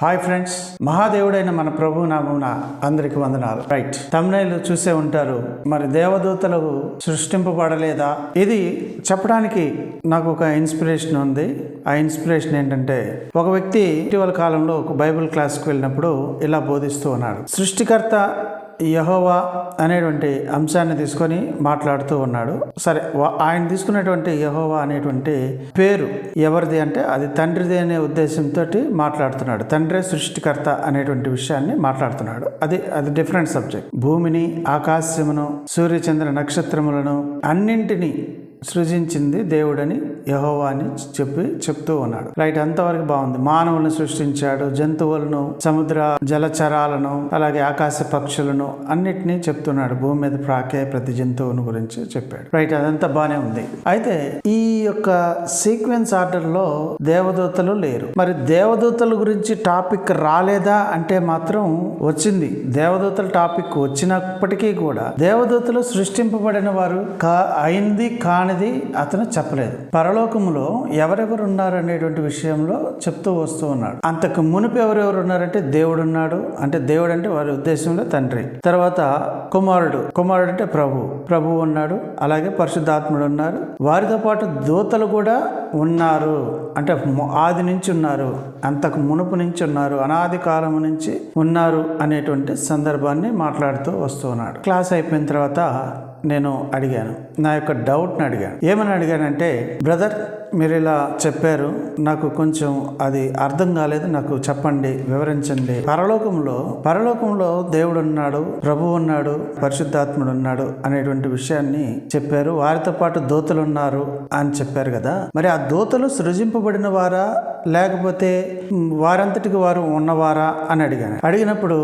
Hi friends మహాదేవుడైన మన ప్రభు నామమున అందరికి వందనాలు. రైట్ తమ్నైలు చూసే ఉంటారు మరి దేవదూతలు సృష్టింపబడలేదా? ఇది చెప్పడానికి నాకు ఒక ఇన్స్పిరేషన్ ఉంది. ఆ ఇన్స్పిరేషన్ ఏంటంటే ఒక వ్యక్తి ఇటీవల కాలంలో ఒక బైబిల్ క్లాస్కి వెళ్ళినప్పుడు ఇలా బోధిస్తూ ఉన్నాడు. సృష్టికర్త యహోవా అనేటువంటి అంశాన్ని తీసుకొని మాట్లాడుతూ ఉన్నాడు. సరే వా- ఆయన తీసుకున్నటువంటి యహోవా అనేటువంటి పేరు ఎవరిది అంటే అది తండ్రిది అనే ఉద్దేశంతో మాట్లాడుతున్నాడు. తండ్రే సృష్టికర్త అనేటువంటి విషయాన్ని మాట్లాడుతున్నాడు. అది అది డిఫరెంట్ సబ్జెక్ట్. భూమిని ఆకాశమును సూర్యచంద్ర నక్షత్రములను అన్నింటినీ సృజించింది దేవుడని యహోవా అని చెప్పి చెప్తూ ఉన్నాడు. రైట్ అంతవరకు బాగుంది. మానవులను సృష్టించాడు. జంతువులను సముద్ర జలచరాలను అలాగే ఆకాశ పక్షులను అన్నిటినీ చెప్తున్నాడు. భూమి మీద ప్రాకే ప్రతి జంతువుని గురించి చెప్పాడు. రైట్ అదంతా బాగానే ఉంది. అయితే ఈ యొక్క సీక్వెన్స్ ఆర్డర్లో దేవదూతలు లేరు. మరి దేవదూతల గురించి టాపిక్ రాలేదా అంటే మాత్రం వచ్చింది. దేవదూతల టాపిక్ వచ్చినప్పటికీ కూడా దేవదూతలు సృష్టింపబడిన వారు కా అయింది అది అతను చెప్పలేదు. పరలోకములో ఎవరెవరు ఉన్నారు అనేటువంటి విషయంలో చెప్తూ వస్తూ ఉన్నాడు. అంతకు మునుపు ఎవరెవరు ఉన్నారంటే దేవుడు ఉన్నాడు అంటే దేవుడు అంటే వారి ఉద్దేశంలో తండ్రి. తర్వాత కుమారుడు. కుమారుడు అంటే ప్రభు. ప్రభు ఉన్నాడు. అలాగే పరిశుద్ధాత్ముడు ఉన్నారు వారితో పాటు దూతలు కూడా ఉన్నారు. అంటే ఆది నుంచి ఉన్నారు. అంతకు మునుపు నుంచి ఉన్నారు. అనాది కాలం నుంచి ఉన్నారు అనేటువంటి సందర్భాన్ని మాట్లాడుతూ వస్తున్నాడు క్లాస్ అయిపోయిన తర్వాత నేను అడిగాను. నా యొక్క డౌట్ని అడిగాను. ఏమని అడిగానంటే బ్రదర్ మీరు ఇలా చెప్పారు. నాకు కొంచెం అది అర్థం కాలేదు. నాకు చెప్పండి వివరించండి. పరలోకంలో పరలోకంలో దేవుడు ఉన్నాడు ప్రభు ఉన్నాడు పరిశుద్ధాత్ముడు ఉన్నాడు అనేటువంటి విషయాన్ని చెప్పారు. వారితో పాటు దూతలు ఉన్నారు అని చెప్పారు కదా. మరి ఆ దోతలు సృజింపబడిన వారా? లేకపోతే వారంతటికి వారు ఉన్నవారా అని అడిగాను. అడిగినప్పుడు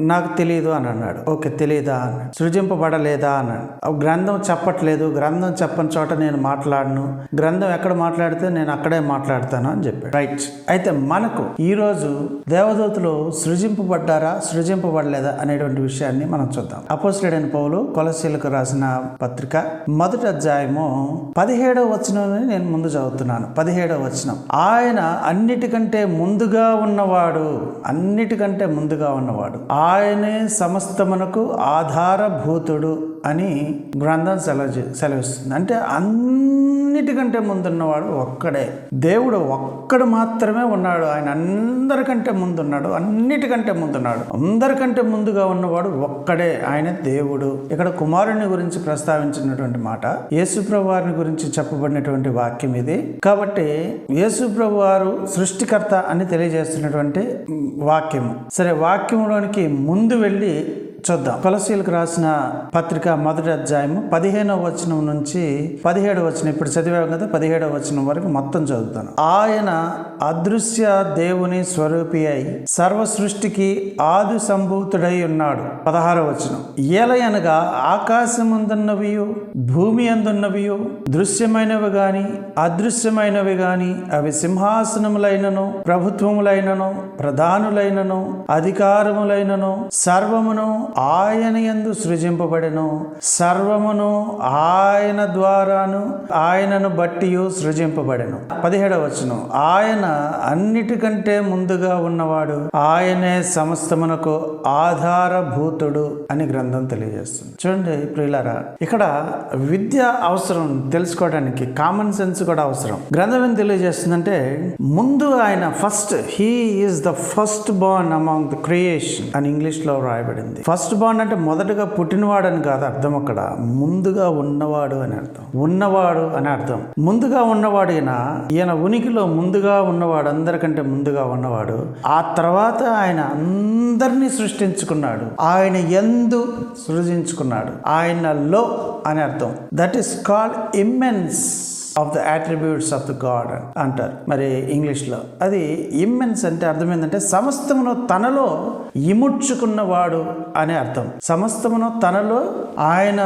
నాకు తెలియదు అని అన్నాడు. ఓకే తెలియదా అన్నాడు సృజింపబడలేదా అన్నాడు. ఆ గ్రంథం చెప్పట్లేదు. గ్రంథం చెప్పని చోట నేను మాట్లాడను. గ్రంథం ఎక్కడ మాట్లాడితే నేను అక్కడే మాట్లాడతాను అని చెప్పాడు. రైట్ అయితే మనకు ఈరోజు దేవదూతలు సృజింపబడ్డారా సృజింపబడలేదా అనేటువంటి విషయాన్ని మనం చూద్దాం. అపోసిడైన పౌలు కొలసీలకు రాసిన పత్రిక మొదటి అధ్యాయము పదిహేడవ వచనం నేను ముందు చదువుతున్నాను. పదిహేడవ వచనం. ఆయన అన్నిటికంటే ముందుగా ఉన్నవాడు అన్నిటికంటే ముందుగా ఉన్నవాడు. ఆయనే సమస్తమునకు ఆధారభూతుడు. అని గ్రంథం సెలవు సెలవిస్తుంది అంటే అన్నిటికంటే ముందున్నవాడు ఒక్కడే. దేవుడు ఒక్కడు మాత్రమే ఉన్నాడు. ఆయన అందరికంటే ముందున్నాడు. అన్నిటికంటే ముందున్నాడు. అందరికంటే ముందుగా ఉన్నవాడు ఒక్కడే. ఆయన దేవుడు. ఇక్కడ కుమారుని గురించి ప్రస్తావించినటువంటి మాట యేసుప్రభు వారిని గురించి చెప్పబడినటువంటి వాక్యం ఇది. కాబట్టి యేసుప్రభు వారు సృష్టికర్త అని తెలియజేస్తున్నటువంటి వాక్యము. సరే వాక్యంలోనికి ముందు వెళ్ళి చూద్దాం. కొలసీలకు రాసిన పత్రిక మొదటి అధ్యాయము పదిహేనవ వచనం నుంచి పదిహేడవ వచనం ఇప్పుడు చదివాం కదా పదిహేడవ వచనం వరకు మొత్తం చదువుతాను. ఆయన అదృశ్య దేవుని స్వరూపి అయి సర్వ సృష్టికి ఆది సంభూతుడై ఉన్నాడు. పదహారవ వచనం. ఏలయనగా ఆకాశముందున్నవి భూమి అందున్నవియు దృశ్యమైనవి గాని అదృశ్యమైనవి గాని అవి సింహాసనములైనను ప్రభుత్వములైనను ప్రధానులైనను అధికారములైనను సర్వమును ఆయన యందు సృజింపబడెను. సర్వమును ఆయన ద్వారాను ఆయనను బట్టి సృజింపబడెను. పదిహేడవ వచనం. ఆయన అన్నిటికంటే ముందుగా ఉన్నవాడు ఆయనే సమస్తమునకు ఆధారభూతుడు అని గ్రంథం తెలియజేస్తుంది. చూడండి ప్రియులారా ఇక్కడ విద్య అవసరం తెలుసుకోవడానికి కామన్ సెన్స్ కూడా అవసరం. గ్రంథం ఏం తెలియజేస్తుందంటే ముందు ఆయన first he is the first born among the creation అని ఇంగ్లీష్లో రాయబడింది. ఫస్ట్ ఫస్ట్ బాండ్ అంటే మొదటగా పుట్టినవాడు అని కాదు అర్థం అక్కడ. ముందుగా ఉన్నవాడు అని అర్థం. ఉన్నవాడు అని అర్థం. ముందుగా ఉన్నవాడు ఈయన ఈయన ఉనికిలో ముందుగా ఉన్నవాడు అందరికంటే ముందుగా ఉన్నవాడు ఆ తర్వాత ఆయన అందరినీ సృష్టించుకున్నాడు. ఆయన ఎందు సృజించుకున్నాడు. ఆయనలో అని అర్థం. That is called immense of the attributes of the God అంటారు. మరి ఇంగ్లీష్లో అది ఇమ్మెన్స్ అంటే అర్థం ఏంటంటే సమస్తమును తనలో ఇముడ్చుకున్నవాడు అనే అర్థం. సమస్తమును తనలో ఆయన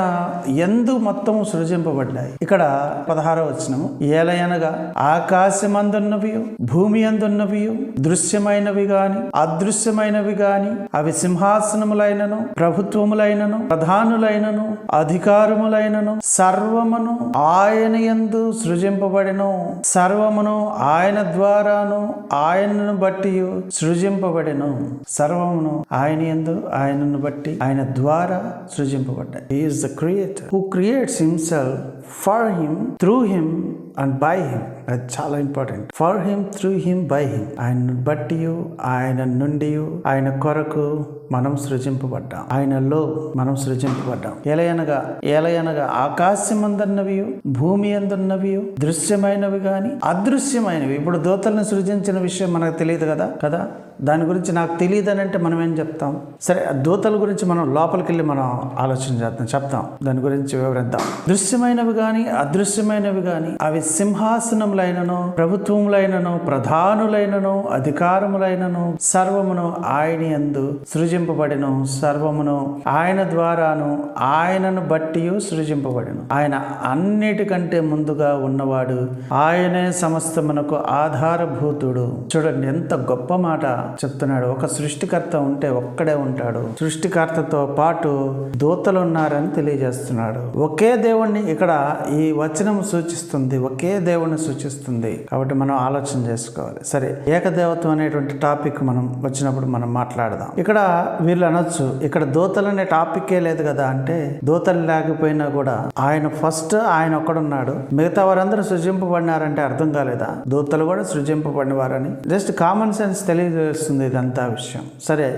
ఎందు మొత్తము సృజింపబడ్డాయి. ఇక్కడ పదహార వచ్చినము ఏలయనగా ఆకాశమందున్నవి భూమి అందున్నవి దృశ్యమైనవి గాని అదృశ్యమైనవి గాని అవి సింహాసనములైనను ప్రభుత్వములైనను ప్రధానులైనను అధికారములైనను సర్వమును ఆయన యందు సృజింపబడెను సర్వమును ఆయన ద్వారాను ఆయనను బట్టి సృజింపబడెను. సర్వమును ఆయన ఎందు ఆయనను బట్టి ఆయన ద్వారా సృజింపబడ్డాయి. Is the creator who creates himself for him through him and by him అది చాలా important for him through him by him ఆయన బట్టి ఆయన నుండి ఆయన కొరకు మనం సృజింపబడ్డాం. ఆయనలో మనం సృజింపబడ్డాం. ఎలయనగా ఎలయనగా ఆకాశమందన్నవి భూమి అందున్నవి దృశ్యమైనవి కానీ అదృశ్యమైనవి. ఇప్పుడు దూతలను సృజించిన విషయం మనకు తెలియదు కదా? కదా? దాని గురించి నాకు తెలియదు అని అంటే మనం ఏం చెప్తాం? సరే దూతల గురించి మనం లోపలికి వెళ్ళి మనం ఆలోచన చేద్దాం చెప్తాం. దాని గురించి వివరిద్దాం. దృశ్యమైనవి కానీ అదృశ్యమైనవి కానీ అవి సింహాసనములైనను ప్రభుత్వములైనను ప్రధానులైనను అధికారములైనను సర్వమును ఆయన యందు సృజింపబడిను సర్వమును ఆయన ద్వారాను ఆయనను బట్టి సృజింపబడిను. ఆయన అన్నిటికంటే ముందుగా ఉన్నవాడు ఆయనే సమస్తమునకు ఆధారభూతుడు. చూడండి ఎంత గొప్ప మాట చెప్తున్నాడు. ఒక సృష్టికర్త ఉంటే ఒక్కడే ఉంటాడు. సృష్టికర్తతో పాటు దూతలు ఉన్నారని తెలియజేస్తున్నాడు. ఒకే దేవుణ్ణి ఇక్కడ ఈ వచనం సూచిస్తుంది. ఒకే దేవుణ్ణి సూచిస్తుంది. కాబట్టి మనం ఆలోచన చేసుకోవాలి. సరే ఏకదేవత్వం అనేటువంటి టాపిక్ మనం వచ్చినప్పుడు మనం మాట్లాడదాం. ఇక్కడ వీళ్ళు అనొచ్చు ఇక్కడ దూతలు అనే టాపిక్కే లేదు కదా అంటే దూతలు లేకపోయినా కూడా ఆయన ఫస్ట్ ఆయన ఒక్కడున్నాడు. మిగతా వారందరూ సృజింపబడినారంటే అర్థం కాలేదా? దూతలు కూడా సృజింపబడిన వారని జస్ట్ కామన్ సెన్స్ తెలియజేస్తుంది ఇదంతా విషయం. సరే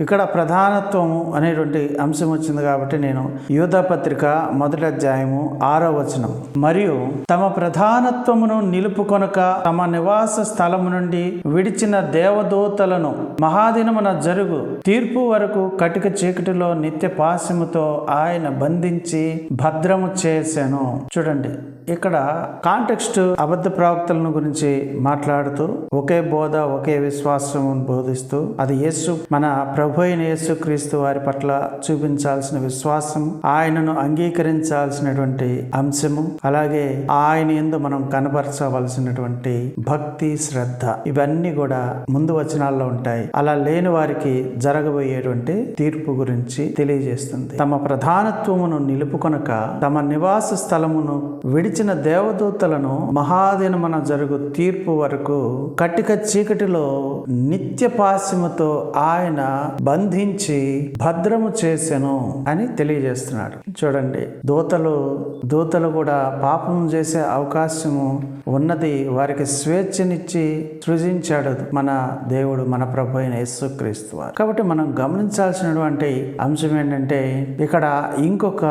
ఇక్కడ ప్రధానత్వము అనేటువంటి అంశం వచ్చింది కాబట్టి నేను యూధ పత్రిక మొదటి అధ్యాయము ఆరో వచనం. మరియు తమ ప్రధానత్వమును నిలుపుకొనక తమ నివాస స్థలము నుండి విడిచిన దేవదూతలను మహాదినమున జరుగు తీర్పు వరకు కటిక చీకటిలో నిత్య పాశముతో ఆయన బంధించి భద్రము చేశాను చూడండి ఇక్కడ కాంటెక్స్ట్ అబద్ధ ప్రవక్తలను గురించి మాట్లాడుతూ ఒకే బోధ ఒకే విశ్వాసం బోధిస్తూ అది యేసు మన ప్రభు అయిన యేసుక్రీస్తు వారి పట్ల చూపించాల్సిన విశ్వాసం ఆయనను అంగీకరించాల్సినటువంటి అంశము అలాగే ఆయన ఎందు మనం కనపరచవలసినటువంటి భక్తి శ్రద్ధ ఇవన్నీ కూడా ముందు వచనాల్లో ఉంటాయి. అలా లేని వారికి జరగబోయేటువంటి తీర్పు గురించి తెలియజేస్తుంది. తమ ప్రధానత్వమును నిలుపుకొనక తమ నివాస స్థలమును విడిచిన దేవదూతలను మహాదినమన జరుగు తీర్పు వరకు కటిక చీకటిలో నిత్య పాశ్యముతో ఆయన బంధించి భద్రము చేసెను అని తెలియజేస్తున్నాడు. చూడండి దూతలు దూతలు కూడా పాపం చేసే అవకాశము ఉన్నది వారికి స్వేచ్ఛనిచ్చి సృజించాడు మన దేవుడు మన ప్రభు అయిన యేసుక్రీస్తు కాబట్టి మనం గమనించాల్సినటువంటి అంశం ఏంటంటే ఇక్కడ ఇంకొక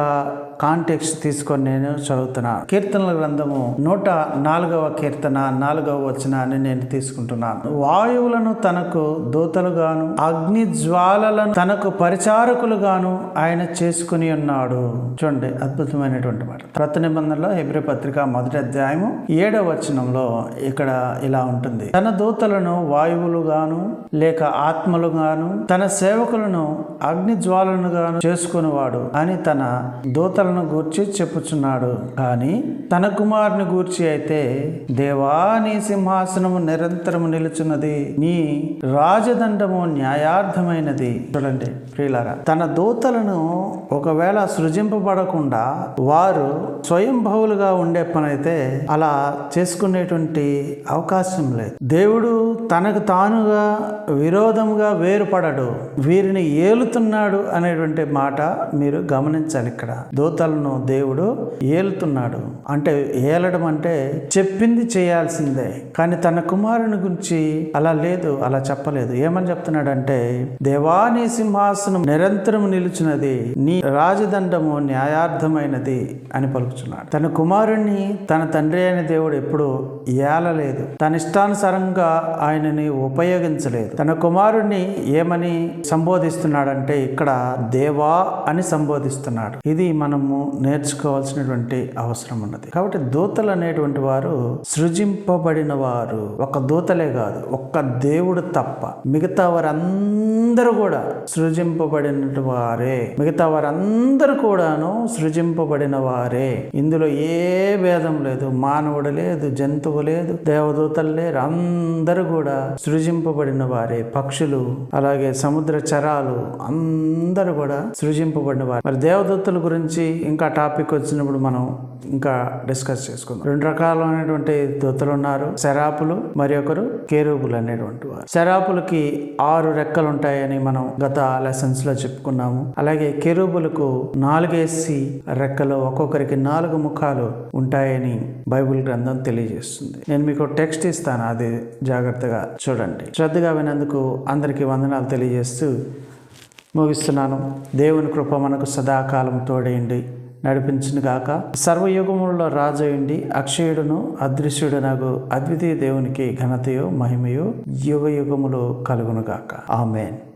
కాంటెక్స్ట్ తీసుకొని నేను చదువుతున్నాను కీర్తనల గ్రంథము నూట నాలుగవ కీర్తన నాలుగవ వచనాన్ని నేను తీసుకుంటున్నాను వాయువులను తనకు దూతలుగాను అగ్ని జ్వాలలను తనకు పరిచారకులుగాను ఆయన చేసుకుని ఉన్నాడు. చూడండి అద్భుతమైనటువంటి మాట. ప్రతి నిబంధనలో హెబ్రి పత్రిక మొదటి అధ్యాయము ఏడవ వచనంలో ఇక్కడ ఇలా ఉంటుంది. తన దూతలను వాయువులుగాను లేక ఆత్మలుగాను తన సేవకులను అగ్ని జ్వాలను గాను చేసుకునేవాడు అని తన దూతలను గూర్చి చెప్పుచున్నాడు. కానీ తన కుమారుని గూర్చి అయితే దేవా నీ సింహాసనము నిరంతరము నిలుచున్నది. నీ రాజదండము న్యాయార్థమైనది. చూడండి ప్రియులారా తన దూతలను ఒకవేళ సృజింపబడకుండా వారు స్వయంభవులుగా ఉండే పని అయితే అలా చేసుకునేటువంటి అవకాశం లేదు. దేవుడు తనకు తానుగా విరోధముగా వేరుపడడు. వీరిని ఏలుతున్నాడు అనేటువంటి మాట మీరు గమనించాలి ఇక్కడ. దూతలను దేవుడు ఏలుతున్నాడు. అంటే ఏలడం అంటే చెప్పింది చేయాల్సిందే. కానీ తన కుమారుని గురించి అలా లేదు అలా చెప్పలేదు. ఏమని చెప్తున్నాడంటే దేవాని సింహాసనం నిరంతరం నిలుచున్నది నీ రాజదండము న్యాయార్థమైనది అని పలుకుతున్నాడు తన కుమారుణ్ణి తన తండ్రి అయిన దేవుడు ఎప్పుడు ఏలలేదు. తన ఇష్టానుసారంగా ఆయనని ఉపయోగించలేదు. తన కుమారుణ్ణి ఏమని సంబోధిస్తున్నాడంటే ఇక్కడ దేవా అని సంబోధిస్తున్నాడు. ఇది మనం మనము నేర్చుకోవాల్సినటువంటి అవసరం ఉన్నది. కాబట్టి దూతలు అనేటువంటి వారు సృజింపబడిన వారు ఒక దూతలే కాదు ఒక్క దేవుడు తప్ప. మిగతా వారందరూ కూడా సృజింపబడిన వారే. మిగతా వారందరూ కూడాను సృజింపబడిన వారే. ఇందులో ఏ భేదం లేదు. మానవుడు లేదు జంతువు లేదు దేవదూతలు లేరు. అందరూ కూడా సృజింపబడిన వారే. పక్షులు అలాగే సముద్ర చరాలు అందరూ కూడా సృజింపబడిన వారు. మరి దేవదూతల గురించి ఇంకా టాపిక్ వచ్చినప్పుడు మనం ఇంకా డిస్కస్ చేసుకుందాం. రెండు రకాలైనటువంటి దూతలు ఉన్నారు. శరాపులు మరి ఒకరు కేరూపులు అనేటువంటి వారు. శరాపులకి ఆరు రెక్కలు ఉంటాయని మనం గత లెసన్స్లో చెప్పుకున్నాము. అలాగే కేరూపులకు నాలుగేసి రెక్కలు ఒక్కొక్కరికి నాలుగు ముఖాలు ఉంటాయని బైబిల్ గ్రంథం తెలియజేస్తుంది. నేను మీకు టెక్స్ట్ ఇస్తాను అది జాగ్రత్తగా చూడండి. శ్రద్ధగా వినందుకు అందరికీ వందనాలు తెలియజేస్తూ ముగిస్తున్నాను. దేవుని కృప మనకు సదాకాలం తోడేయండి నడిపించినగాక. సర్వయుగములలో రాజయుండి అక్షయుడును అదృశ్యుడునగు అద్వితీయ దేవునికి ఘనతయో మహిమయో యుగ యుగములు కలుగును గాక ఆమెన్.